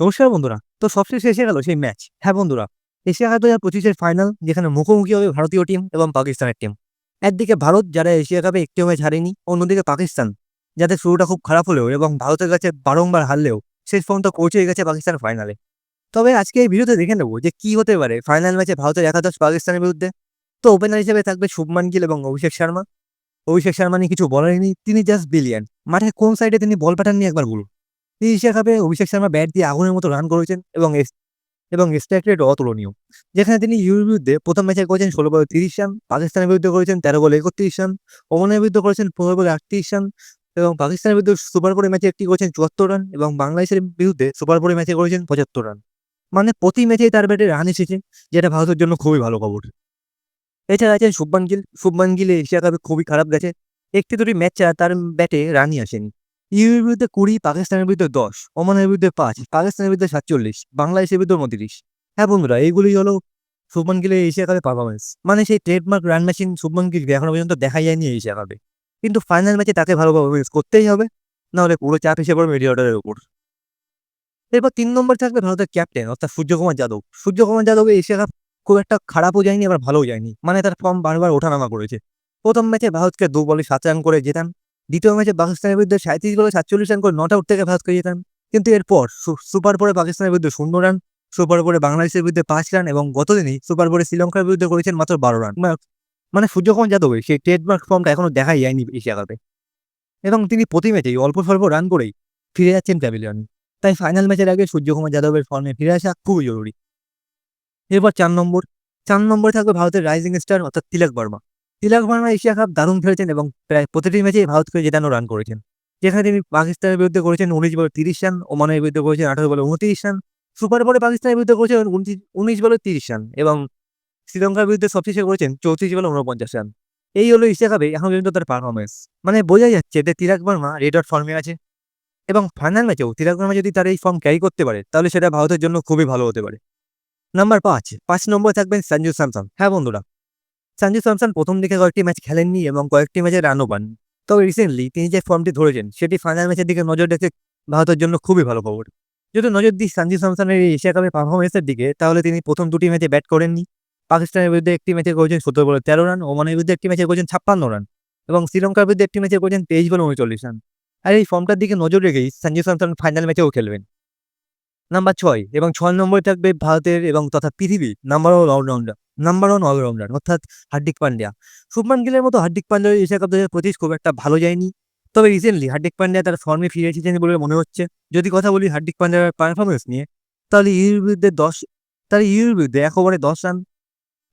নমস্কার বন্ধুরা, তো সবশেষে এসে গেল সেই ম্যাচ হ্যাঁ বন্ধুরা, এশিয়া কাপ দু হাজার পঁচিশের ফাইনাল যেখানে মুখোমুখি হবে ভারতীয় টিম এবং পাকিস্তানের টিম একদিকে ভারত, যারা এশিয়া কাপে একটিও ম্যাচ হারেনি, অন্যদিকে পাকিস্তান যাদের শুরুটা খুব খারাপ হলেও এবং ভারতের কাছে বারংবার হারলেও শেষ পর্যন্ত পৌঁছে গেছে পাকিস্তান ফাইনালে তবে আজকে এই ভিডিওতে দেখে নেব যে কি হতে পারে ফাইনাল ম্যাচে ভারতের একাদশ পাকিস্তানের বিরুদ্ধে। তো ওপেনার হিসেবে থাকবে শুভমান গিল এবং অভিষেক শর্মা। অভিষেক শর্মা নিয়ে কিছু বলারই তিনি জাস্ট বিলিয়ন মাঠে কোন সাইডে তিনি বল পাঠাননি একবার বলুন। এই এশিয়া কাপে অভিষেক শর্মা ব্যাট দিয়ে আগুনের মতো রান করেছেন এবং এবং স্ট্রাইক রেট অতুলনীয়। যেখানে তিনি ইউর বিরুদ্ধে প্রথম ম্যাচে করেছেন ষোলো বলে তিরিশ রান, পাকিস্তানের বিরুদ্ধে করেছেন তেরো বলে একত্রিশ রান, ওমানের বিরুদ্ধে করেছেন পনেরো বলে আটত্রিশ রান এবং পাকিস্তানের বিরুদ্ধে সুপার ফোরে ম্যাচে একটি করেছেন চুয়াত্তর রান এবং বাংলাদেশের বিরুদ্ধে সুপার ফোরে ম্যাচে করেছেন পঁচাত্তর রান। মানে প্রতি ম্যাচেই তার ব্যাটে রান এসেছে, যেটা ভারতের জন্য খুবই ভালো খবর। এছাড়া আছেন শুভমান গিল শুভমান গিল এশিয়া কাপে খুবই খারাপ গেছে। একটি দুটি ম্যাচ ছাড়া তার ব্যাটে রানই আসেনি। ইউএর বিরুদ্ধে কুড়ি, পাকিস্তানের বিরুদ্ধে দশ, ওমানের বিরুদ্ধে পাঁচ, পাকিস্তানের বিরুদ্ধে সাতচল্লিশ, বাংলাদেশের বিরুদ্ধে উনত্রিশ। হ্যাঁ বন্ধুরা এইগুলি হলো শুভমান গিলের এশিয়া কাপে পারফরমেন্স মানে সেই ট্রেডমার্ক রান মেশিন শুভমান গিলকে এখনও পর্যন্ত দেখা যায়নি এশিয়া কাপে। কিন্তু ফাইনাল ম্যাচে তাকে ভালো পারফরমেন্স করতেই হবে, নাহলে পুরো চাপ হিসেবে পড়বে মিডিয়া অর্ডারের উপর। এরপর তিন নম্বর থাকবে ভারতের ক্যাপ্টেন অর্থাৎ সূর্যকুমার যাদব। সূর্যকুমার যাদব এশিয়া কাপ খুব একটা খারাপও যায়নি, আবার ভালোও যায়নি। মানে তার ফর্ম বারবার ওঠানামা করেছে। প্রথম ম্যাচে ভারতকে দু বলে সাত রান করে জেতান। দ্বিতীয় ম্যাচে পাকিস্তানের বিরুদ্ধে সাঁত্রিশ বলে সাতচল্লিশ রান করে নট আউট থেকে ভারতকে জেতান কিন্তু এরপর সুপার পরে পাকিস্তানের বিরুদ্ধে শূন্য রান, সুপার পরে বাংলাদেশের বিরুদ্ধে পাঁচ রান এবং গতদিনই সুপার পরে শ্রীলঙ্কার বিরুদ্ধে করেছেন মাত্র বারো রান। মানে সূর্যকুমার যাদবের সেই ট্রেডমার্ক ফর্মটা এখনও দেখাই যায়নি এশিয়া কাপে এবং তিনি প্রতি ম্যাচেই অল্প স্বল্প রান করেই ফিরে যাচ্ছেন প্যাভিলিয়নে। তাই ফাইনাল ম্যাচের আগে সূর্যকুমার যাদবের ফর্মে ফিরে আসা খুবই জরুরি। এরপর চার নম্বর, চার নম্বরে থাকবে ভারতের রাইজিং স্টার অর্থাৎ তিলক বর্মা। তিলক ভার্মা এশিয়া কাপ দারুণ খেলেছেন এবং প্রায় প্রতিটি ম্যাচেই ভারতকে জেতানো রান করেছেন। যেখানে তিনি পাকিস্তানের বিরুদ্ধে করেছেন উনিশ বলে তিরিশ রান, ওমানের বিরুদ্ধে করেছেন আঠারো বলে উনত্রিশ রান, সুপার বলে পাকিস্তানের বিরুদ্ধে করেছেন উনিশ বলে তিরিশ রান এবং শ্রীলঙ্কার বিরুদ্ধে সবশেষে করেছেন চৌত্রিশ বলে উনপঞ্চাশ রান। এই হলো এশিয়া কাপে এখন পর্যন্ত তার পারফরমেন্স মানে বোঝা যাচ্ছে যে তিলক বর্মা রেড ফর্মে আছে এবং ফাইনাল ম্যাচেও তিলক বর্মা যদি তার এই ফর্ম ক্যারি করতে পারে, তাহলে সেটা ভারতের জন্য খুবই ভালো হতে পারে। নাম্বার পাঁচ পাঁচ নম্বর থাকবেন সঞ্জু স্যামসন। হ্যাঁ বন্ধুরা সঞ্জু স্যামসন প্রথম দিকে কয়েকটি ম্যাচ খেলেননি এবং কয়েকটি ম্যাচে রানও পান। তবে রিসেন্টলি তিনি যে ফর্মটি ধরেছেন, সেটি ফাইনাল ম্যাচের দিকে নজর রেখে ভারতের জন্য খুবই ভালো খবর। যদি নজর দিই সঞ্জু স্যামসনের এই এশিয়া কাপের পারফরমেন্সের দিকে, তাহলে তিনি প্রথম দুটি ম্যাচে ব্যাট করেননি। পাকিস্তানের বিরুদ্ধে একটি ম্যাচে করেছেন সত্তর বলে তেরো রান, ওমানের বিরুদ্ধে একটি ম্যাচে করেছেন ছাপ্পান্ন রান এবং শ্রীলঙ্কার বিরুদ্ধে একটি ম্যাচে করেছেন তেইশ বলে উনচল্লিশ রান। আর এই ফর্মটার দিকে নজর রেখেই সঞ্জু স্যামসন ফাইনাল ম্যাচেও খেলবেন। নাম্বার ছয় এবং ছয় নম্বরে থাকবে ভারতের এবং তথা পৃথিবীর number allrounder number one allrounder অর্থাৎ হার্দিক পান্ডিয়া। শুভমান গিলের মতো হার্দিক পান্ডিয়া এশিয়া কাপ দু হাজার পঁচিশ খুব একটা ভালো যায়নি। তবে রিসেন্টলি হার্দিক পান্ডিয়া তার ফর্মে ফিরে এসেছেন বলে মনে হচ্ছে। যদি কথা বলি হার্দিক পান্ডিয়ার পারফরমেন্স নিয়ে, তাহলে ইউর বিরুদ্ধে দশ, তাহলে ইউর বিরুদ্ধে এক ওভারে দশ রান,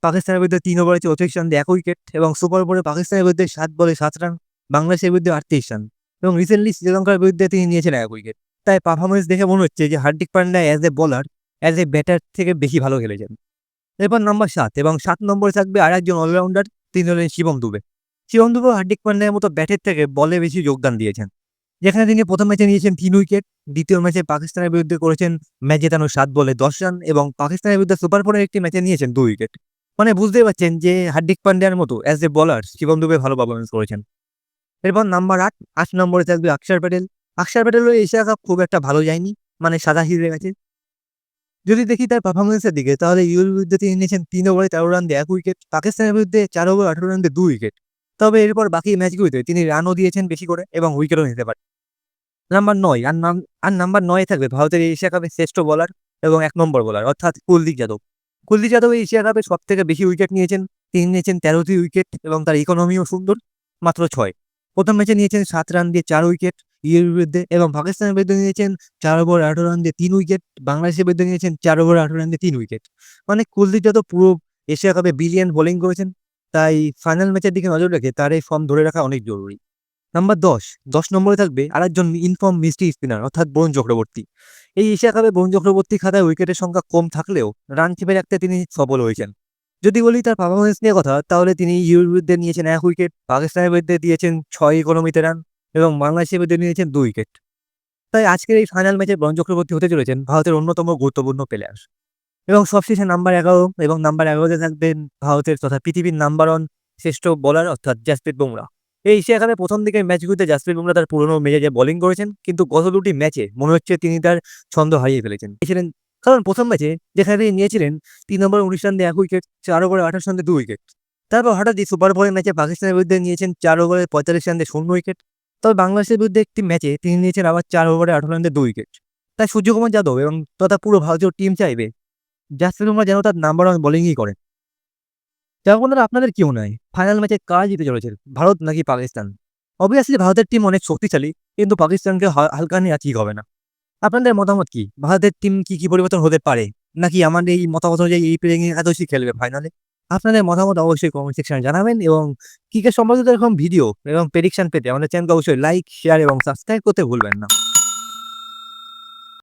পাকিস্তানের বিরুদ্ধে তিন ওভারে চৌত্রিশ রান এক উইকেট এবং সুপার ওভারে পাকিস্তানের বিরুদ্ধে সাত বলে সাত রান, বাংলাদেশের বিরুদ্ধে আটত্রিশ রান। এবং রিসেন্টলি শ্রীলঙ্কার বিরুদ্ধে তিনি নিয়েছেন এক উইকেট তাই পারফরমেন্স দেখে মনে হচ্ছে যে Hardik Pandya as a bowler as a batter থেকে বেশি ভালো খেলেছেন। এরপর নাম্বার সাত এবং সাত নম্বরে থাকবে আর একজন অলরাউন্ডার তিনি হলেন শিবম দুবে। শিবম দুবে হার্দিক পান্ডিয়ার মতো ব্যাটের থেকে বলে বেশি যোগদান দিয়েছেন। যেখানে তিনি প্রথম ম্যাচে নিয়েছেন তিন উইকেট দ্বিতীয় ম্যাচে পাকিস্তানের বিরুদ্ধে করেছেন ম্যাচ জেতানো সাত বলে দশ রান এবং পাকিস্তানের বিরুদ্ধে সুপার ফোরের একটি ম্যাচে নিয়েছেন দুই উইকেট মানে বুঝতেই পারছেন যে হার্দিক পান্ডিয়ার মতো অ্যাজ এ বলার শিবম দুবে ভালো পারফরমেন্স করেছেন। এরপর নাম্বার আট আট নম্বরে থাকবে অক্ষর প্যাটেল। অক্ষর প্যাটেলও এশিয়া কাপ খুব একটা ভালো যায়নি। মানে সাদা হিরে গেছে যদি দেখি তার পারফরমেন্সের দিকে, তাহলে ইউর বিরুদ্ধে তিনি নিয়েছেন তিন ওভারে তেরো রান দিয়ে এক উইকেট পাকিস্তানের বিরুদ্ধে চার ওভার আঠারো রান দিয়ে দুই উইকেট তবে এরপর বাকি ম্যাচগুলিতে তিনি রানও দিয়েছেন বেশি করে এবং উইকেটও নিতে পারেন। নাম্বার নয়, আর নাম, আর নাম্বার নয় থাকবে ভারতের এশিয়া কাপের শ্রেষ্ঠ বোলার এবং এক নম্বর বোলার অর্থাৎ কুলদীপ যাদব। কুলদীপ যাদব এশিয়া কাপে সব থেকে বেশি উইকেট নিয়েছেন। তিনি নিয়েছেন তেরোটি উইকেট এবং তার ইকোনমিও সুন্দর, মাত্র ছয়। প্রথম ম্যাচে নিয়েছেন সাত রান দিয়ে চার উইকেট ইয়ের বিরুদ্ধে এবং পাকিস্তানের বিরুদ্ধে নিয়েছেন চার ওভার আঠারো রান দিয়ে তিন উইকেট বাংলাদেশের বিরুদ্ধে নিয়েছেন চার ওভার আঠারো রান দিয়ে তিন উইকেট মানে কুলদীপ যাদব পুরো এশিয়া কাপে বিলিয়ন বোলিং করেছেন, তাই ফাইনাল ম্যাচের দিকে নজর রেখে তার এই ফর্ম ধরে রাখা অনেক জরুরি। নাম্বার দশ দশ নম্বরে থাকবে আরেকজন ইনফর্ম মিস্ট্রি স্পিনার অর্থাৎ বরুণ চক্রবর্তী। এই এশিয়া কাপে বরুণ চক্রবর্তী খাতায় উইকেটের সংখ্যা কম থাকলেও রান চেপে রাখতে তিনি সফল হয়েছেন। যদি বলি তার পারফরমেন্স নিয়ে কথা, তাহলে তিনি ইউর বিরুদ্ধে নিয়েছেন এক উইকেট পাকিস্তানের বিরুদ্ধে দিয়েছেন ছয় ইকোনমিতে রান এবং বাংলাদেশের বিরুদ্ধে নিয়েছেন দুই উইকেট। তাই আজকের এই ফাইনাল ম্যাচে বরুণ চক্রবর্তী হতে চলেছেন ভারতের অন্যতম গুরুত্বপূর্ণ প্লেয়ার এবং সবশেষে নাম্বার এগারো এবং নাম্বার এগারোতে থাকবেন ভারতের তথা পৃথিবীর নাম্বার ওয়ান শ্রেষ্ঠ বোলার অর্থাৎ জাসপ্রীত বুমরা এই এশিয়া কাপে প্রথম দিকে ম্যাচগুলিতে জাসপ্রীত বুমরা তার পুরনো মেজাজে বোলিং করেছেন, কিন্তু গত দুটি ম্যাচে মনে হচ্ছে তিনি তার ছন্দ হারিয়ে ফেলেছেন। ছিলেন কারণ প্রথম ম্যাচে যেখানে তিনি নিয়েছিলেন তিন নম্বর উনিশ রান দিয়ে এক উইকেট চার ওভারে আঠাশ রান দু উইকেট তারপর হঠাৎই সুপার বলের ম্যাচে পাকিস্তানের বিরুদ্ধে নিয়েছেন চার ওভারে পঁয়তাল্লিশ রান শূন্য উইকেট তবে বাংলাদেশের বিরুদ্ধে একটি ম্যাচে তিনি নিয়েছেন আবার চার ওভারে আঠারো রান দিয়ে দু উইকেট। তাই সূর্যকুমার যাদব এবং তথা পুরো ভারতীয় টিম চাইবে জাসপ্রীত বুমরা যেন তার নাম্বার ওয়ান বোলিংই করেন যাই আপনাদের কি মনে হয়? ফাইনাল ম্যাচে কারা জিতে চলেছে? ভারত নাকি পাকিস্তান? অবভিয়াসলি ভারতের টিম অনেক শক্তিশালী, কিন্তু পাকিস্তানকে হালকা নেওয়া ঠিক হবে না? আপনাদের মতামত কি? ভারতের টিম কি কি পরিবর্তন হতে পারে? নাকি আমার এই মতামত অনুযায়ী এই প্লেয়িং একাদশই খেলবে ফাইনালে আপনাদের মতামত অবশ্যই কমেন্ট সেকশনে জানাবেন এবং ক্রিকেট সম্পর্কিত এরকম ভিডিও এবং প্রেডিকশন পেতে আমাদের চ্যানেলকে অবশ্যই লাইক শেয়ার এবং সাবস্ক্রাইব করতে ভুলবেন না।